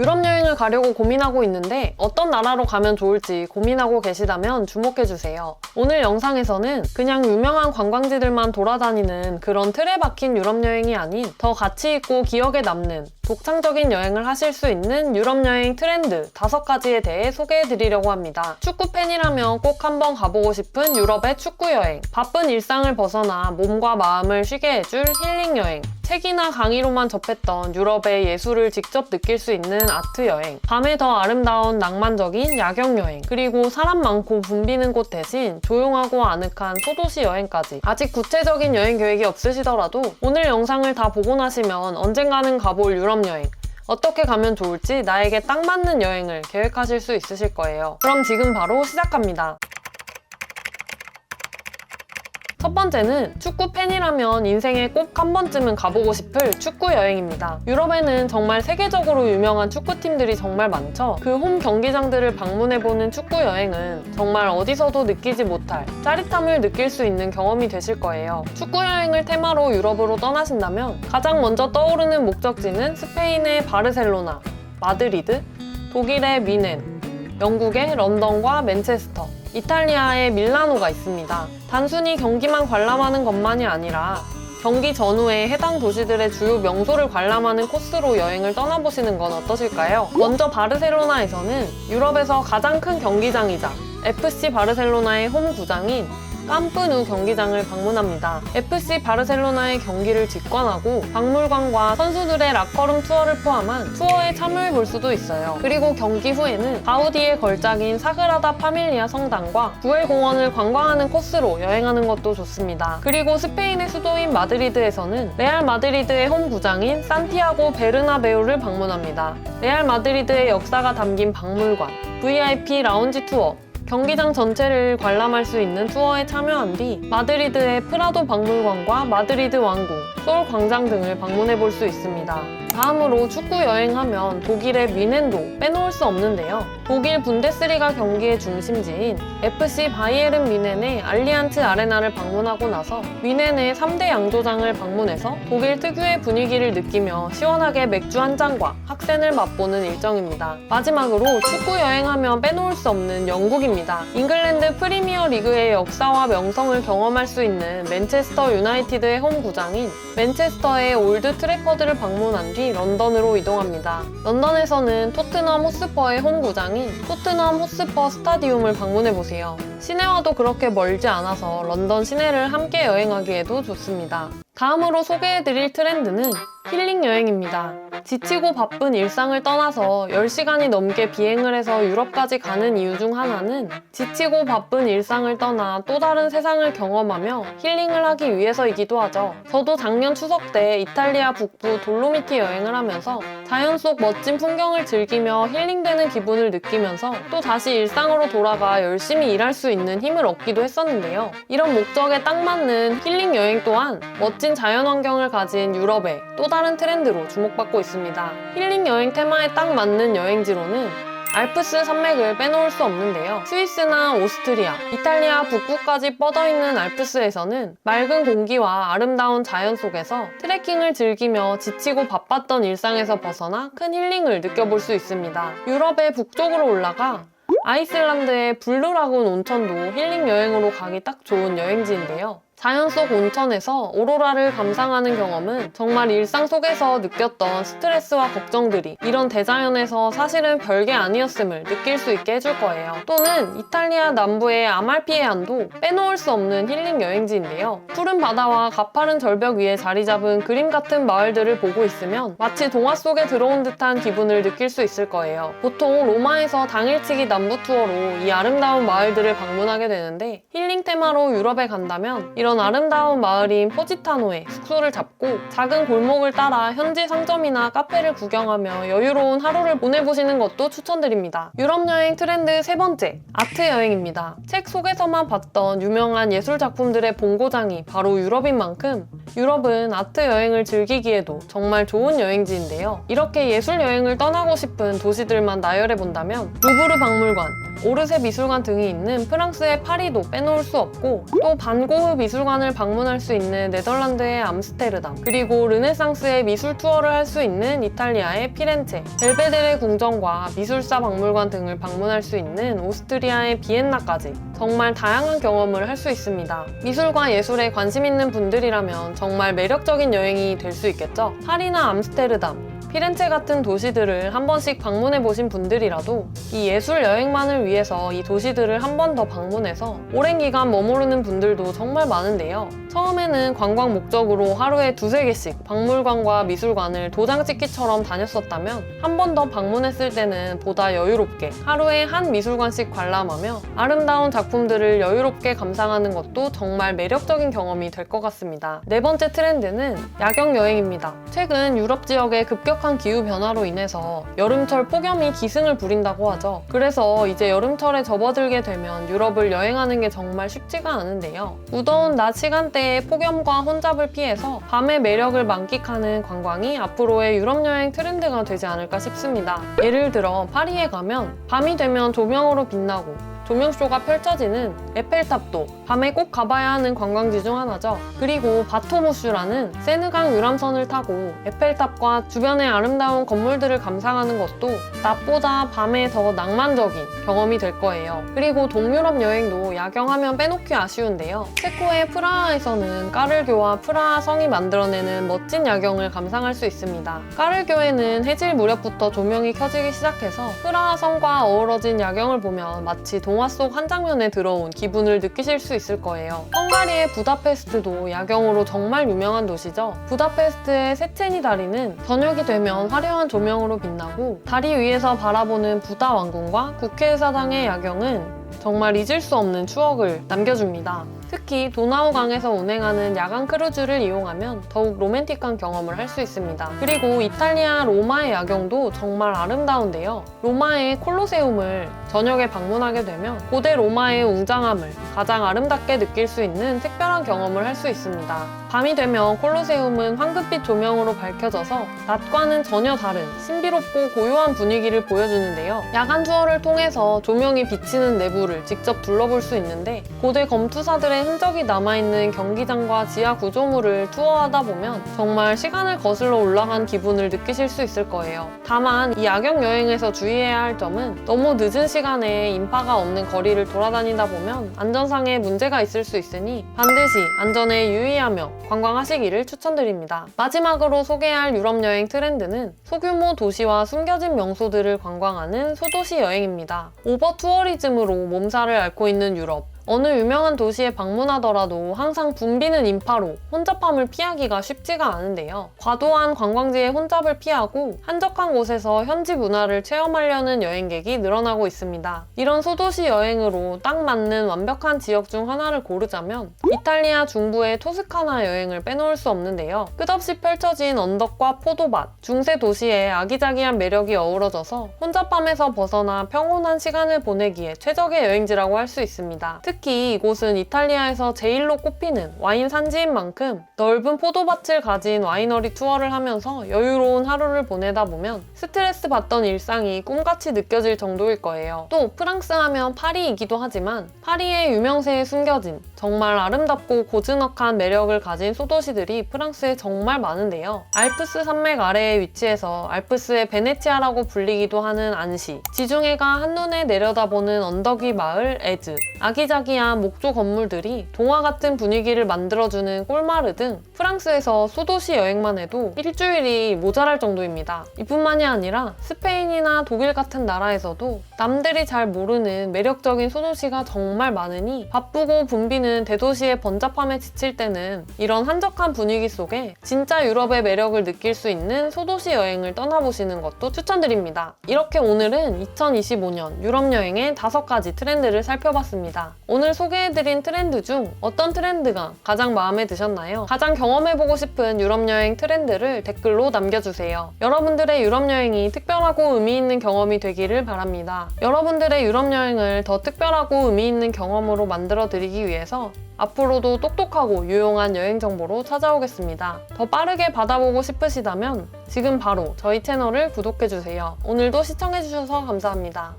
유럽 여행을 가려고 고민하고 있는데 어떤 나라로 가면 좋을지 고민하고 계시다면 주목해주세요. 오늘 영상에서는 그냥 유명한 관광지들만 돌아다니는 그런 틀에 박힌 유럽 여행이 아닌 더 가치 있고 기억에 남는 독창적인 여행을 하실 수 있는 유럽 여행 트렌드 다섯 가지에 대해 소개해 드리려고 합니다. 축구 팬이라면 꼭 한번 가보고 싶은 유럽의 축구 여행. 바쁜 일상을 벗어나 몸과 마음을 쉬게 해줄 힐링 여행. 책이나 강의로만 접했던 유럽의 예술을 직접 느낄 수 있는 아트 여행. 밤에 더 아름다운 낭만적인 야경 여행. 그리고 사람 많고 붐비는 곳 대신 조용하고 아늑한 소도시 여행까지. 아직 구체적인 여행 계획이 없으시더라도 오늘 영상을 다 보고 나시면 언젠가는 가볼 유럽 여행. 어떻게 가면 좋을지 나에게 딱 맞는 여행을 계획하실 수 있으실 거예요. 그럼 지금 바로 시작합니다. 첫 번째는 축구 팬이라면 인생에 꼭 한 번쯤은 가보고 싶을 축구 여행입니다. 유럽에는 정말 세계적으로 유명한 축구팀들이 정말 많죠. 그 홈 경기장들을 방문해보는 축구 여행은 정말 어디서도 느끼지 못할 짜릿함을 느낄 수 있는 경험이 되실 거예요. 축구 여행을 테마로 유럽으로 떠나신다면 가장 먼저 떠오르는 목적지는 스페인의 바르셀로나, 마드리드, 독일의 미넨, 영국의 런던과 맨체스터, 이탈리아의 밀라노가 있습니다. 단순히 경기만 관람하는 것만이 아니라 경기 전후에 해당 도시들의 주요 명소를 관람하는 코스로 여행을 떠나보시는 건 어떠실까요? 먼저 바르셀로나에서는 유럽에서 가장 큰 경기장이자 FC 바르셀로나의 홈 구장인 깜프누 경기장을 방문합니다. FC 바르셀로나의 경기를 직관하고 박물관과 선수들의 라커룸 투어를 포함한 투어에 참여해 볼 수도 있어요. 그리고 경기 후에는 가우디의 걸작인 사그라다 파밀리아 성당과 구엘 공원을 관광하는 코스로 여행하는 것도 좋습니다. 그리고 스페인의 수도인 마드리드에서는 레알 마드리드의 홈 구장인 산티아고 베르나베우를 방문합니다. 레알 마드리드의 역사가 담긴 박물관, VIP 라운지 투어, 경기장 전체를 관람할 수 있는 투어에 참여한 뒤 마드리드의 프라도 박물관과 마드리드 왕궁, 솔 광장 등을 방문해 볼 수 있습니다. 다음으로 축구 여행하면 독일의 미넨도 빼놓을 수 없는데요. 독일 분데스리가 경기의 중심지인 FC 바이에른 미넨의 알리안츠 아레나를 방문하고 나서 미넨의 3대 양조장을 방문해서 독일 특유의 분위기를 느끼며 시원하게 맥주 한 잔과 학생을 맛보는 일정입니다. 마지막으로 축구 여행하면 빼놓을 수 없는 영국입니다. 잉글랜드 프리미어 리그의 역사와 명성을 경험할 수 있는 맨체스터 유나이티드의 홈 구장인 맨체스터의 올드 트래퍼드를 방문한 뒤 런던으로 이동합니다. 런던에서는 토트넘 호스퍼의 홈 구장인 토트넘 호스퍼 스타디움을 방문해 보세요. 시내와도 그렇게 멀지 않아서 런던 시내를 함께 여행하기에도 좋습니다. 다음으로 소개해드릴 트렌드는 힐링 여행입니다. 지치고 바쁜 일상을 떠나서 10시간이 넘게 비행을 해서 유럽까지 가는 이유 중 하나는 지치고 바쁜 일상을 떠나 또 다른 세상을 경험하며 힐링을 하기 위해서이기도 하죠. 저도 작년 추석 때 이탈리아 북부 돌로미티 여행을 하면서 자연 속 멋진 풍경을 즐기며 힐링되는 기분을 느끼면서 또 다시 일상으로 돌아가 열심히 일할 수 있는 힘을 얻기도 했었는데요. 이런 목적에 딱 맞는 힐링 여행 또한 멋진 자연 환경을 가진 유럽의 또 다른 트렌드로 주목받고 있습니다. 힐링 여행 테마에 딱 맞는 여행지로는 알프스 산맥을 빼놓을 수 없는데요. 스위스나 오스트리아, 이탈리아 북부까지 뻗어있는 알프스에서는 맑은 공기와 아름다운 자연 속에서 트레킹을 즐기며 지치고 바빴던 일상에서 벗어나 큰 힐링을 느껴볼 수 있습니다. 유럽의 북쪽으로 올라가 아이슬란드의 블루라군 온천도 힐링 여행으로 가기 딱 좋은 여행지인데요. 자연 속 온천에서 오로라를 감상하는 경험은 정말 일상 속에서 느꼈던 스트레스와 걱정들이 이런 대자연에서 사실은 별게 아니었음을 느낄 수 있게 해줄 거예요. 또는 이탈리아 남부의 아말피에 안도 빼놓을 수 없는 힐링 여행지인데요. 푸른 바다와 가파른 절벽 위에 자리 잡은 그림 같은 마을들을 보고 있으면 마치 동화 속에 들어온 듯한 기분을 느낄 수 있을 거예요. 보통 로마에서 당일치기 남부 투어로 이 아름다운 마을들을 방문하게 되는데 힐링 테마로 유럽에 간다면 이런 아름다운 마을인 포지타노에 숙소를 잡고 작은 골목을 따라 현지 상점이나 카페를 구경하며 여유로운 하루를 보내보시는 것도 추천드립니다. 유럽 여행 트렌드 세 번째, 아트 여행입니다. 책 속에서만 봤던 유명한 예술 작품들의 본고장이 바로 유럽인 만큼 유럽은 아트 여행을 즐기기에도 정말 좋은 여행지인데요. 이렇게 예술 여행을 떠나고 싶은 도시들만 나열해 본다면 루브르 박물관, 오르세 미술관 등이 있는 프랑스의 파리도 빼놓을 수 없고 또 반고흐 미술관 미술관을 방문할 수 있는 네덜란드의 암스테르담, 그리고 르네상스의 미술 투어를 할 수 있는 이탈리아의 피렌체, 벨베데레 궁전과 미술사 박물관 등을 방문할 수 있는 오스트리아의 비엔나까지 정말 다양한 경험을 할 수 있습니다. 미술과 예술에 관심 있는 분들이라면 정말 매력적인 여행이 될 수 있겠죠? 파리나 암스테르담, 피렌체 같은 도시들을 한 번씩 방문해 보신 분들이라도 이 예술 여행만을 위해서 이 도시들을 한 번 더 방문해서 오랜 기간 머무르는 분들도 정말 많은데요. 처음에는 관광 목적으로 하루에 두세 개씩 박물관과 미술관을 도장 찍기처럼 다녔었다면 한 번 더 방문했을 때는 보다 여유롭게 하루에 한 미술관씩 관람하며 아름다운 작품들을 여유롭게 감상하는 것도 정말 매력적인 경험이 될 것 같습니다. 네 번째 트렌드는 야경 여행입니다. 최근 유럽 지역의 급격 한 기후 변화로 인해서 여름철 폭염이 기승을 부린다고 하죠. 그래서 이제 여름철에 접어들게 되면 유럽을 여행하는 게 정말 쉽지가 않은데요. 무더운 낮 시간대에 폭염과 혼잡을 피해서 밤의 매력을 만끽하는 관광이 앞으로의 유럽 여행 트렌드가 되지 않을까 싶습니다. 예를 들어 파리에 가면 밤이 되면 조명으로 빛나고 조명쇼가 펼쳐지는 에펠탑도 밤에 꼭 가봐야 하는 관광지 중 하나죠. 그리고 바토모슈라는 세느강 유람선을 타고 에펠탑과 주변의 아름다운 건물들을 감상하는 것도 낮보다 밤에 더 낭만적인 경험이 될 거예요. 그리고 동유럽 여행도 야경하면 빼놓기 아쉬운데요. 체코의 프라하에서는 까를교와 프라하 성이 만들어내는 멋진 야경을 감상할 수 있습니다. 까를교에는 해질 무렵부터 조명이 켜지기 시작해서 프라하 성과 어우러진 야경을 보면 마치 동화 속 한 장면에 들어온 기분을 느끼실 수 있을 거예요. 헝가리의 부다페스트도 야경으로 정말 유명한 도시죠. 부다페스트의 세체니 다리는 저녁이 되면 화려한 조명으로 빛나고 다리 위에서 바라보는 부다 왕궁과 국회의사당의 야경은 정말 잊을 수 없는 추억을 남겨줍니다. 특히 도나우강에서 운행하는 야간 크루즈를 이용하면 더욱 로맨틱한 경험을 할 수 있습니다. 그리고 이탈리아 로마의 야경도 정말 아름다운데요. 로마의 콜로세움을 저녁에 방문하게 되면 고대 로마의 웅장함을 가장 아름답게 느낄 수 있는 특별한 경험을 할 수 있습니다. 밤이 되면 콜로세움은 황금빛 조명으로 밝혀져서 낮과는 전혀 다른 신비롭고 고요한 분위기를 보여주는데요. 야간 투어를 통해서 조명이 비치는 내부를 직접 둘러볼 수 있는데 고대 검투사들의 흔적이 남아있는 경기장과 지하 구조물을 투어하다 보면 정말 시간을 거슬러 올라간 기분을 느끼실 수 있을 거예요. 다만 이 야경 여행에서 주의해야 할 점은 너무 늦은 시간 에 인파가 없는 거리를 돌아다니다 보면 안전상의 문제가 있을 수 있으니 반드시 안전에 유의하며 관광하시기를 추천드립니다. 마지막으로 소개할 유럽 여행 트렌드는 소규모 도시와 숨겨진 명소들을 관광하는 소도시 여행입니다. 오버 투어리즘으로 몸살을 앓고 있는 유럽. 어느 유명한 도시에 방문하더라도 항상 붐비는 인파로 혼잡함을 피하기가 쉽지가 않은데요. 과도한 관광지의 혼잡을 피하고 한적한 곳에서 현지 문화를 체험하려는 여행객이 늘어나고 있습니다. 이런 소도시 여행으로 딱 맞는 완벽한 지역 중 하나를 고르자면 이탈리아 중부의 토스카나 여행을 빼놓을 수 없는데요. 끝없이 펼쳐진 언덕과 포도밭, 중세 도시의 아기자기한 매력이 어우러져서 혼잡함에서 벗어나 평온한 시간을 보내기에 최적의 여행지라고 할 수 있습니다. 특히 이곳은 이탈리아에서 제일로 꼽히는 와인 산지인 만큼 넓은 포도밭을 가진 와이너리 투어를 하면서 여유로운 하루를 보내다 보면 스트레스 받던 일상이 꿈같이 느껴질 정도일 거예요. 또 프랑스 하면 파리이기도 하지만 파리의 유명세에 숨겨진 정말 아름답고 고즈넉한 매력을 가진 소도시들이 프랑스에 정말 많은데요. 알프스 산맥 아래에 위치해서 알프스의 베네치아라고 불리기도 하는 안시, 지중해가 한눈에 내려다보는 언덕 위 마을 에즈, 아기자기한 목조 건물들이 동화 같은 분위기를 만들어주는 꼴마르 등 프랑스에서 소도시 여행만 해도 일주일이 모자랄 정도입니다. 이뿐만이 아니라 스페인이나 독일 같은 나라에서도 남들이 잘 모르는 매력적인 소도시가 정말 많으니 바쁘고 붐비는 대도시의 번잡함에 지칠 때는 이런 한적한 분위기 속에 진짜 유럽의 매력을 느낄 수 있는 소도시 여행을 떠나보시는 것도 추천드립니다. 이렇게 오늘은 2025년 유럽 여행의 다섯 가지 트렌드를 살펴봤습니다. 오늘 소개해드린 트렌드 중 어떤 트렌드가 가장 마음에 드셨나요? 가장 경험해보고 싶은 유럽 여행 트렌드를 댓글로 남겨주세요. 여러분들의 유럽 여행이 특별하고 의미 있는 경험이 되기를 바랍니다. 여러분들의 유럽 여행을 더 특별하고 의미 있는 경험으로 만들어 드리기 위해서 앞으로도 똑똑하고 유용한 여행 정보로 찾아오겠습니다. 더 빠르게 받아보고 싶으시다면 지금 바로 저희 채널을 구독해주세요. 오늘도 시청해주셔서 감사합니다.